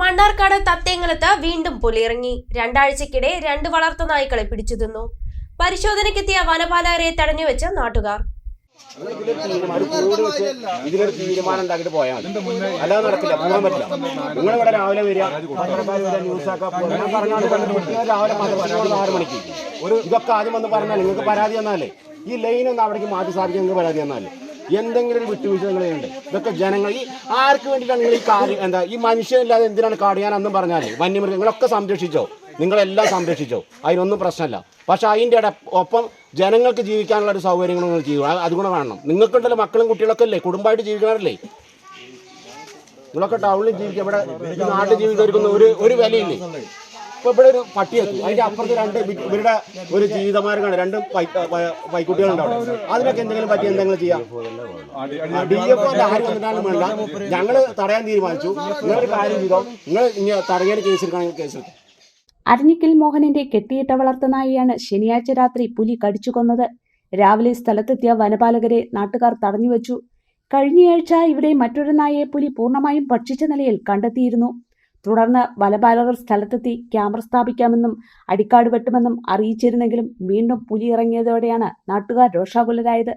മണ്ണാർക്കാട് തത്തേങ്ങലത്ത് വീണ്ടും പുലിയിറങ്ങി. രണ്ടാഴ്ചക്കിടെ രണ്ട് വളർത്തു നായ്ക്കളെ പിടിച്ചു തിന്നു പരിശോധനയ്ക്കെത്തിയ വനപാലകരെ തടഞ്ഞുവെച്ച് നാട്ടുകാർ. ഇതിനൊരു തീരുമാനം ഉണ്ടാക്കിട്ട് പോയാൽ അല്ലാതെ നടക്കില്ല പോകാൻ പറ്റില്ല നിങ്ങൾ ഇവിടെ രാവിലെ വരിക ന്യൂസ് രാവിലെ ആറ് മണിക്ക് ഒരു ഇതൊക്കെ ആദ്യം വന്ന് പറഞ്ഞാൽ നിങ്ങൾക്ക് പരാതി തന്നാലേ. ഈ ലൈൻ ഒന്ന് അവിടേക്ക് മാറ്റി സ്ഥാപിക്കാൻ നിങ്ങൾക്ക് പരാതി തന്നാലേ. എന്തെങ്കിലും ഒരു വിട്ടുവീഴ്ച നിങ്ങൾ ചെയ്യണ്ടേ ഇതൊക്കെ ജനങ്ങൾ ഈ ആർക്ക് വേണ്ടിയിട്ടാണ് നിങ്ങൾ ഈ കാര്യം എന്താ ഈ മനുഷ്യനില്ലാതെ എന്തിനാണ് കാടിയാൻ അന്നും പറഞ്ഞാലേ വന്യമൃഗങ്ങളൊക്കെ സംരക്ഷിച്ചോ? നിങ്ങളെല്ലാം സംരക്ഷിച്ചോ? അതിനൊന്നും പ്രശ്നമല്ല. പക്ഷേ അതിന്റെ ഒപ്പം ജനങ്ങൾക്ക് ജീവിക്കാനുള്ള ഒരു സൗകര്യങ്ങൾ നിങ്ങൾ ചെയ്യുക അതുകൊണ്ട് വേണം നിങ്ങൾക്കുണ്ടല്ലോ മക്കളും കുട്ടികളൊക്കെ അല്ലേ? കുടുംബമായിട്ട് ജീവിക്കണമല്ലേ നിങ്ങളൊക്കെ ടൗണിൽ ജീവിക്കുക. ഇവിടെ നാട്ടിൽ ജീവിക്കുന്നവർക്കൊന്നും ഒരു ഒരു വിലയില്ലേ? ഇപ്പൊ ഇവിടെ ഒരു പട്ടിയെത്തും അതിന്റെ അപ്പുറത്ത് രണ്ട് ഇവ- ഇവരുടെ ഒരു ജീവിതമാർഗാണ് രണ്ട് വൈക്കുട്ടികളുണ്ടാവും അവിടെ. അതിനൊക്കെ എന്തെങ്കിലും പറ്റി എന്തെങ്കിലും ചെയ്യാം? ഡി എഫ് ആര് വന്നിട്ടാലും വേണ്ട. ഞങ്ങൾ തടയാൻ തീരുമാനിച്ചു. നിങ്ങളൊരു കാര്യം ചെയ്തോ. നിങ്ങൾ ഇനി തടയാൻ കേസെടുക്കണമെങ്കിൽ കേസെടുക്കും അരഞ്ഞിക്കൽ മോഹനന്റെ കെട്ടിയിട്ട വളർത്തുനായിയാണ് ശനിയാഴ്ച രാത്രി പുലി കടിച്ചു കൊന്നത്. രാവിലെ സ്ഥലത്തെത്തിയ വനപാലകരെ നാട്ടുകാർ തടഞ്ഞുവെച്ചു. കഴിഞ്ഞയാഴ്ച ഇവിടെ മറ്റൊരു നായയെ പുലി പൂർണമായും ഭക്ഷിച്ച നിലയിൽ കണ്ടെത്തിയിരുന്നു. തുടർന്ന് വനപാലകർ സ്ഥലത്തെത്തി ക്യാമറ സ്ഥാപിക്കാമെന്നും അടിക്കാട് വെട്ടുമെന്നും അറിയിച്ചിരുന്നെങ്കിലും വീണ്ടും പുലി ഇറങ്ങിയതോടെയാണ് നാട്ടുകാർ രോഷാകുലരായത്.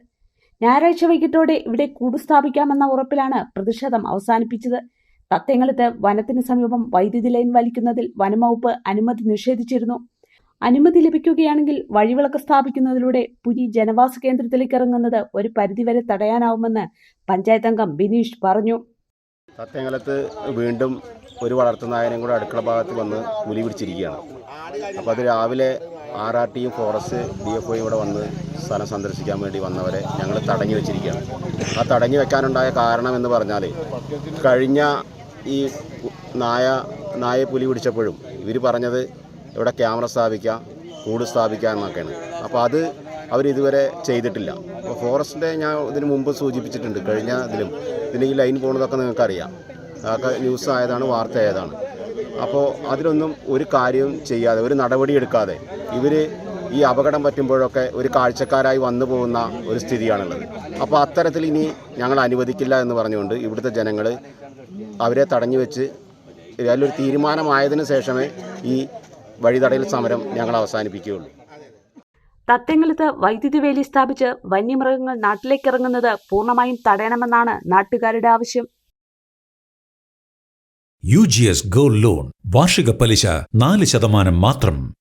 ഞായറാഴ്ച വൈകിട്ടോടെ ഇവിടെ കൂട് സ്ഥാപിക്കാമെന്ന ഉറപ്പിലാണ് പ്രതിഷേധം അവസാനിപ്പിച്ചത്. തത്തേങ്ങളത്ത് വനത്തിന് സമീപം വൈദ്യുതി ലൈൻ വലിക്കുന്നതിൽ വനംവകുപ്പ് അനുമതി നിഷേധിച്ചിരുന്നു. അനുമതി ലഭിക്കുകയാണെങ്കിൽ വഴിവിളക്ക് സ്ഥാപിക്കുന്നതിലൂടെ പുലി ജനവാസ കേന്ദ്രത്തിലേക്ക് ഇറങ്ങുന്നത് ഒരു പരിധിവരെ തടയാനാവുമെന്ന് പഞ്ചായത്ത് അംഗം ബിനീഷ് പറഞ്ഞു. സത്യകാലത്ത് വീണ്ടും ഒരു വളർത്തുനായനും കൂടെ അടുക്കള ഭാഗത്ത് വന്ന് പുലി പിടിച്ചിരിക്കുകയാണ്. അപ്പോൾ അത് രാവിലെ ആർ ആർ ടിയും ഫോറസ്റ്റ് ഡി എഫ് ഒയും ഇവിടെ വന്ന് സ്ഥലം സന്ദർശിക്കാൻ വേണ്ടി വന്നവരെ ഞങ്ങൾ തടഞ്ഞു വെച്ചിരിക്കുകയാണ്. ആ തടഞ്ഞു വെക്കാനുണ്ടായ കാരണം എന്ന് പറഞ്ഞാൽ കഴിഞ്ഞ ഈ നായ നായെ പുലി പിടിച്ചപ്പോഴും ഇവർ പറഞ്ഞത് ഇവിടെ ക്യാമറ സ്ഥാപിക്കാം കൂട് സ്ഥാപിക്കാം എന്നൊക്കെയാണ്. അപ്പോൾ അത് അവരിതുവരെ ചെയ്തിട്ടില്ല. അപ്പോൾ ഫോറസ്റ്റിന്റെ ഞാൻ ഇതിനു മുമ്പ് സൂചിപ്പിച്ചിട്ടുണ്ട് കഴിഞ്ഞ ഇതിലും. ഇതിന് ഈ ലൈൻ പോകുന്നതൊക്കെ നിങ്ങൾക്കറിയാം. അതൊക്കെ ന്യൂസ് ആയതാണ് വാർത്ത ആയതാണ്. അപ്പോൾ അതിലൊന്നും ഒരു കാര്യവും ചെയ്യാതെ ഒരു നടപടി എടുക്കാതെ ഇവർ ഈ അപകടം പറ്റുമ്പോഴൊക്കെ ഒരു കാഴ്ചക്കാരായി വന്നു പോകുന്ന ഒരു സ്ഥിതിയാണുള്ളത്. അപ്പോൾ അത്തരത്തിൽ ഇനി ഞങ്ങൾ അനുവദിക്കില്ല എന്ന് പറഞ്ഞുകൊണ്ട് ഇവിടുത്തെ ജനങ്ങൾ അവരെ തടഞ്ഞു വെച്ച് അതിലൊരു തീരുമാനമായതിനു ശേഷമേ ഈ വഴിതടയൽ സമരം ഞങ്ങൾ അവസാനിപ്പിക്കുകയുള്ളൂ. തത്തെങ്കലത്ത് വൈദ്യുതി വേലി സ്ഥാപിച്ച് വന്യമൃഗങ്ങൾ നാട്ടിലേക്ക് ഇറങ്ങുന്നത് പൂർണമായും തടയണമെന്നാണ് നാട്ടുകാരുടെ ആവശ്യം. U G S gold loan വാർഷിക പലിശ നാല് ശതമാനം മാത്രം.